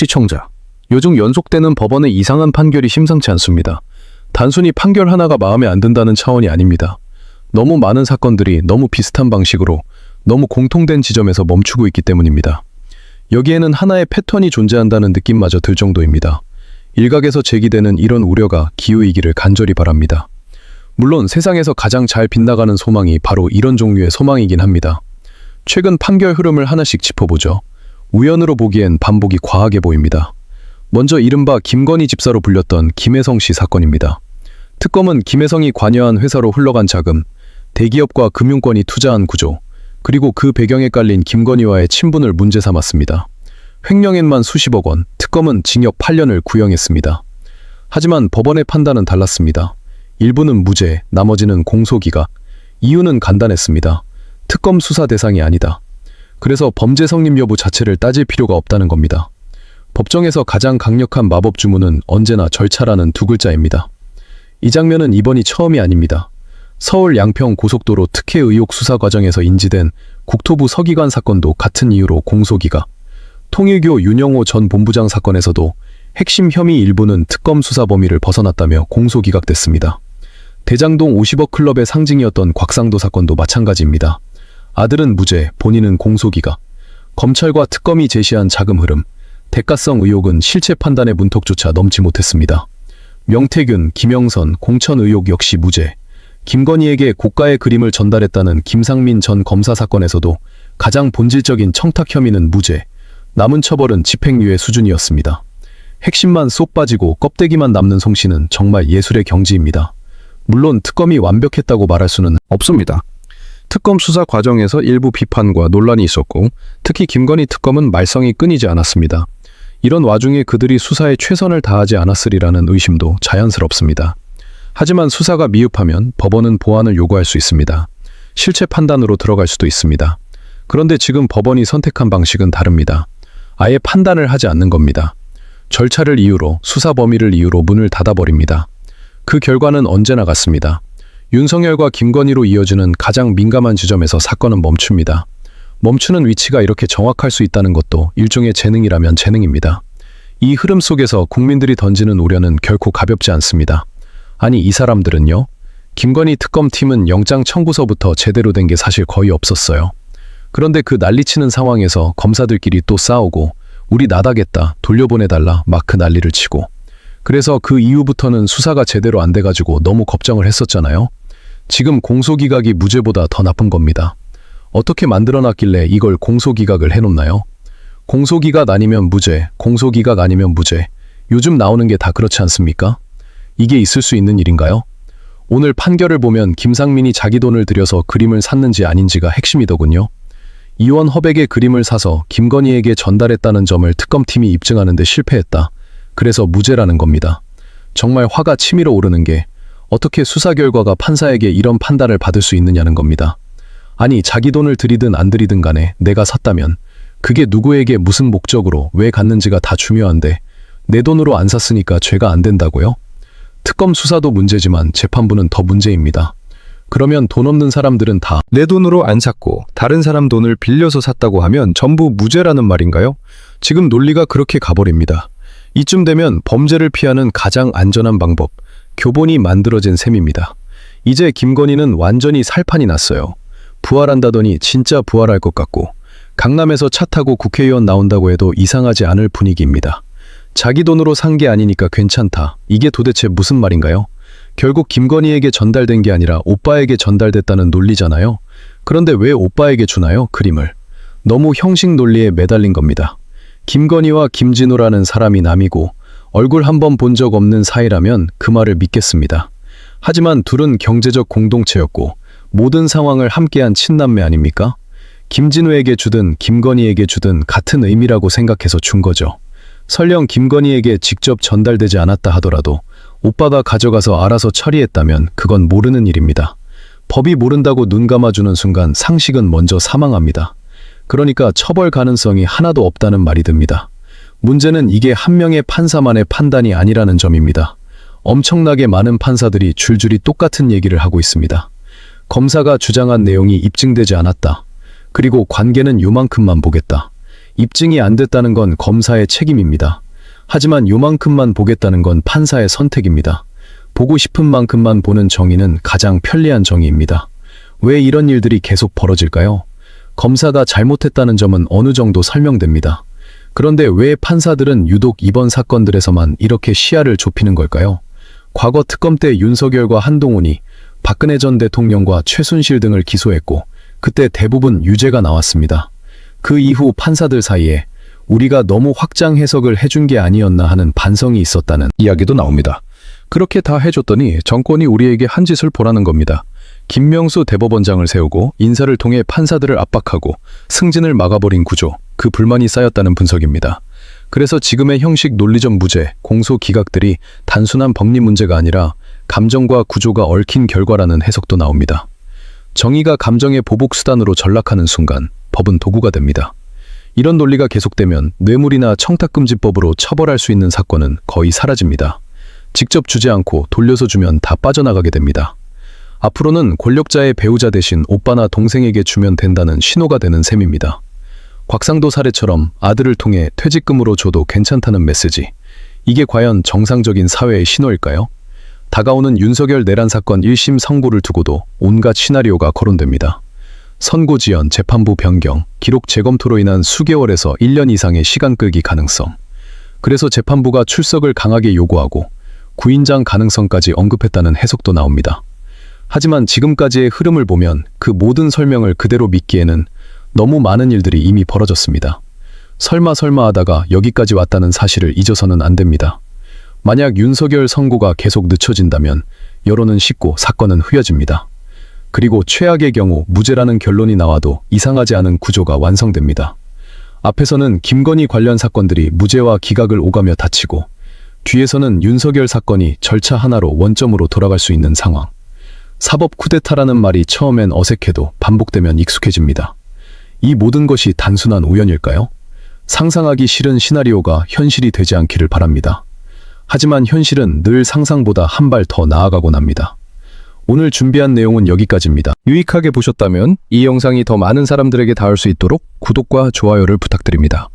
시청자. 요즘 연속되는 법원의 이상한 판결이 심상치 않습니다. 단순히 판결 하나가 마음에 안 든다는 차원이 아닙니다. 너무 많은 사건들이 너무 비슷한 방식으로 너무 공통된 지점에서 멈추고 있기 때문입니다. 여기에는 하나의 패턴이 존재한다는 느낌마저 들 정도입니다. 일각에서 제기되는 이런 우려가 기우이기를 간절히 바랍니다. 물론 세상에서 가장 잘 빗나가는 소망이 바로 이런 종류의 소망이긴 합니다. 최근 판결 흐름을 하나씩 짚어보죠. 우연으로 보기엔 반복이 과하게 보입니다. 먼저 이른바 김건희 집사로 불렸던 김혜성 씨 사건입니다. 특검은 김혜성이 관여한 회사로 흘러간 자금, 대기업과 금융권이 투자한 구조, 그리고 그 배경에 깔린 김건희와의 친분을 문제 삼았습니다. 횡령액만 수십억 원, 특검은 징역 8년을 구형했습니다. 하지만 법원의 판단은 달랐습니다. 일부는 무죄, 나머지는 공소기각. 이유는 간단했습니다. 특검 수사 대상이 아니다. 그래서 범죄 성립 여부 자체를 따질 필요가 없다는 겁니다. 법정에서 가장 강력한 마법 주문은 언제나 절차라는 두 글자입니다. 이 장면은 이번이 처음이 아닙니다. 서울 양평 고속도로 특혜 의혹 수사 과정에서 인지된 국토부 서기관 사건도 같은 이유로 공소기각. 통일교 윤영호 전 본부장 사건에서도 핵심 혐의 일부는 특검 수사 범위를 벗어났다며 공소기각됐습니다. 대장동 50억 클럽의 상징이었던 곽상도 사건도 마찬가지입니다. 아들은 무죄, 본인은 공소기각. 검찰과 특검이 제시한 자금 흐름, 대가성 의혹은 실체 판단의 문턱조차 넘지 못했습니다. 명태균, 김영선, 공천 의혹 역시 무죄. 김건희에게 고가의 그림을 전달했다는 김상민 전 검사 사건에서도 가장 본질적인 청탁 혐의는 무죄. 남은 처벌은 집행유예 수준이었습니다. 핵심만 쏙 빠지고 껍데기만 남는 송씨는 정말 예술의 경지입니다. 물론 특검이 완벽했다고 말할 수는 없습니다. 특검 수사 과정에서 일부 비판과 논란이 있었고 특히 김건희 특검은 말썽이 끊이지 않았습니다. 이런 와중에 그들이 수사에 최선을 다하지 않았으리라는 의심도 자연스럽습니다. 하지만 수사가 미흡하면 법원은 보완을 요구할 수 있습니다. 실체 판단으로 들어갈 수도 있습니다. 그런데 지금 법원이 선택한 방식은 다릅니다. 아예 판단을 하지 않는 겁니다. 절차를 이유로 수사 범위를 이유로 문을 닫아버립니다. 그 결과는 언제나 같습니다. 윤석열과 김건희로 이어지는 가장 민감한 지점에서 사건은 멈춥니다. 멈추는 위치가 이렇게 정확할 수 있다는 것도 일종의 재능이라면 재능입니다. 이 흐름 속에서 국민들이 던지는 우려는 결코 가볍지 않습니다. 아니 이 사람들은요? 김건희 특검팀은 영장 청구서부터 제대로 된 게 사실 거의 없었어요. 그런데 그 난리치는 상황에서 검사들끼리 또 싸우고 우리 나다겠다 돌려보내달라 막그 난리를 치고 그래서 그 이후부터는 수사가 제대로 안 돼가지고 너무 걱정을 했었잖아요. 지금 공소기각이 무죄보다 더 나쁜 겁니다. 어떻게 만들어놨길래 이걸 공소기각을 해놓나요? 공소기각 아니면 무죄, 공소기각 아니면 무죄. 요즘 나오는 게 다 그렇지 않습니까? 이게 있을 수 있는 일인가요? 오늘 판결을 보면 김상민이 자기 돈을 들여서 그림을 샀는지 아닌지가 핵심이더군요. 이원 허백의 그림을 사서 김건희에게 전달했다는 점을 특검팀이 입증하는데 실패했다. 그래서 무죄라는 겁니다. 정말 화가 치밀어 오르는 게 어떻게 수사 결과가 판사에게 이런 판단을 받을 수 있느냐는 겁니다. 아니, 자기 돈을 들이든 안 들이든 간에 내가 샀다면 그게 누구에게 무슨 목적으로 왜 갔는지가 다 중요한데 내 돈으로 안 샀으니까 죄가 안 된다고요? 특검 수사도 문제지만 재판부는 더 문제입니다. 그러면 돈 없는 사람들은 다 내 돈으로 안 샀고 다른 사람 돈을 빌려서 샀다고 하면 전부 무죄라는 말인가요? 지금 논리가 그렇게 가버립니다. 이쯤 되면 범죄를 피하는 가장 안전한 방법, 교본이 만들어진 셈입니다. 이제 김건희는 완전히 살판이 났어요. 부활한다더니 진짜 부활할 것 같고 강남에서 차 타고 국회의원 나온다고 해도 이상하지 않을 분위기입니다. 자기 돈으로 산 게 아니니까 괜찮다. 이게 도대체 무슨 말인가요? 결국 김건희에게 전달된 게 아니라 오빠에게 전달됐다는 논리잖아요. 그런데 왜 오빠에게 주나요? 그림을. 너무 형식 논리에 매달린 겁니다. 김건희와 김진우라는 사람이 남이고 얼굴 한 번 본 적 없는 사이라면 그 말을 믿겠습니다. 하지만 둘은 경제적 공동체였고 모든 상황을 함께한 친남매 아닙니까? 김진우에게 주든 김건희에게 주든 같은 의미라고 생각해서 준 거죠. 설령 김건희에게 직접 전달되지 않았다 하더라도 오빠가 가져가서 알아서 처리했다면 그건 모르는 일입니다. 법이 모른다고 눈 감아주는 순간 상식은 먼저 사망합니다. 그러니까 처벌 가능성이 하나도 없다는 말이 듭니다. 문제는 이게 한 명의 판사만의 판단이 아니라는 점입니다. 엄청나게 많은 판사들이 줄줄이 똑같은 얘기를 하고 있습니다. 검사가 주장한 내용이 입증되지 않았다. 그리고 관계는 요만큼만 보겠다. 입증이 안 됐다는 건 검사의 책임입니다. 하지만 요만큼만 보겠다는 건 판사의 선택입니다. 보고 싶은 만큼만 보는 정의는 가장 편리한 정의입니다. 왜 이런 일들이 계속 벌어질까요? 검사가 잘못했다는 점은 어느 정도 설명됩니다. 그런데 왜 판사들은 유독 이번 사건들에서만 이렇게 시야를 좁히는 걸까요? 과거 특검 때 윤석열과 한동훈이 박근혜 전 대통령과 최순실 등을 기소했고 그때 대부분 유죄가 나왔습니다. 그 이후 판사들 사이에 우리가 너무 확장 해석을 해준 게 아니었나 하는 반성이 있었다는 이야기도 나옵니다. 그렇게 다 해줬더니 정권이 우리에게 한 짓을 보라는 겁니다. 김명수 대법원장을 세우고 인사를 통해 판사들을 압박하고 승진을 막아버린 구조, 그 불만이 쌓였다는 분석입니다. 그래서 지금의 형식 논리적 무죄, 공소 기각들이 단순한 법리 문제가 아니라 감정과 구조가 얽힌 결과라는 해석도 나옵니다. 정의가 감정의 보복 수단으로 전락하는 순간 법은 도구가 됩니다. 이런 논리가 계속되면 뇌물이나 청탁금지법으로 처벌할 수 있는 사건은 거의 사라집니다. 직접 주지 않고 돌려서 주면 다 빠져나가게 됩니다. 앞으로는 권력자의 배우자 대신 오빠나 동생에게 주면 된다는 신호가 되는 셈입니다. 곽상도 사례처럼 아들을 통해 퇴직금으로 줘도 괜찮다는 메시지. 이게 과연 정상적인 사회의 신호일까요? 다가오는 윤석열 내란 사건 1심 선고를 두고도 온갖 시나리오가 거론됩니다. 선고 지연, 재판부 변경, 기록 재검토로 인한 수개월에서 1년 이상의 시간 끌기 가능성. 그래서 재판부가 출석을 강하게 요구하고 구인장 가능성까지 언급했다는 해석도 나옵니다. 하지만 지금까지의 흐름을 보면 그 모든 설명을 그대로 믿기에는 너무 많은 일들이 이미 벌어졌습니다. 설마 설마 하다가 여기까지 왔다는 사실을 잊어서는 안 됩니다. 만약 윤석열 선고가 계속 늦춰진다면 여론은 식고 사건은 흐려집니다. 그리고 최악의 경우 무죄라는 결론이 나와도 이상하지 않은 구조가 완성됩니다. 앞에서는 김건희 관련 사건들이 무죄와 기각을 오가며 닫히고 뒤에서는 윤석열 사건이 절차 하나로 원점으로 돌아갈 수 있는 상황. 사법 쿠데타라는 말이 처음엔 어색해도 반복되면 익숙해집니다. 이 모든 것이 단순한 우연일까요? 상상하기 싫은 시나리오가 현실이 되지 않기를 바랍니다. 하지만 현실은 늘 상상보다 한 발 더 나아가곤 합니다. 오늘 준비한 내용은 여기까지입니다. 유익하게 보셨다면 이 영상이 더 많은 사람들에게 닿을 수 있도록 구독과 좋아요를 부탁드립니다.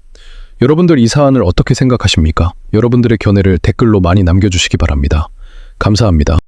여러분들 이 사안을 어떻게 생각하십니까? 여러분들의 견해를 댓글로 많이 남겨주시기 바랍니다. 감사합니다.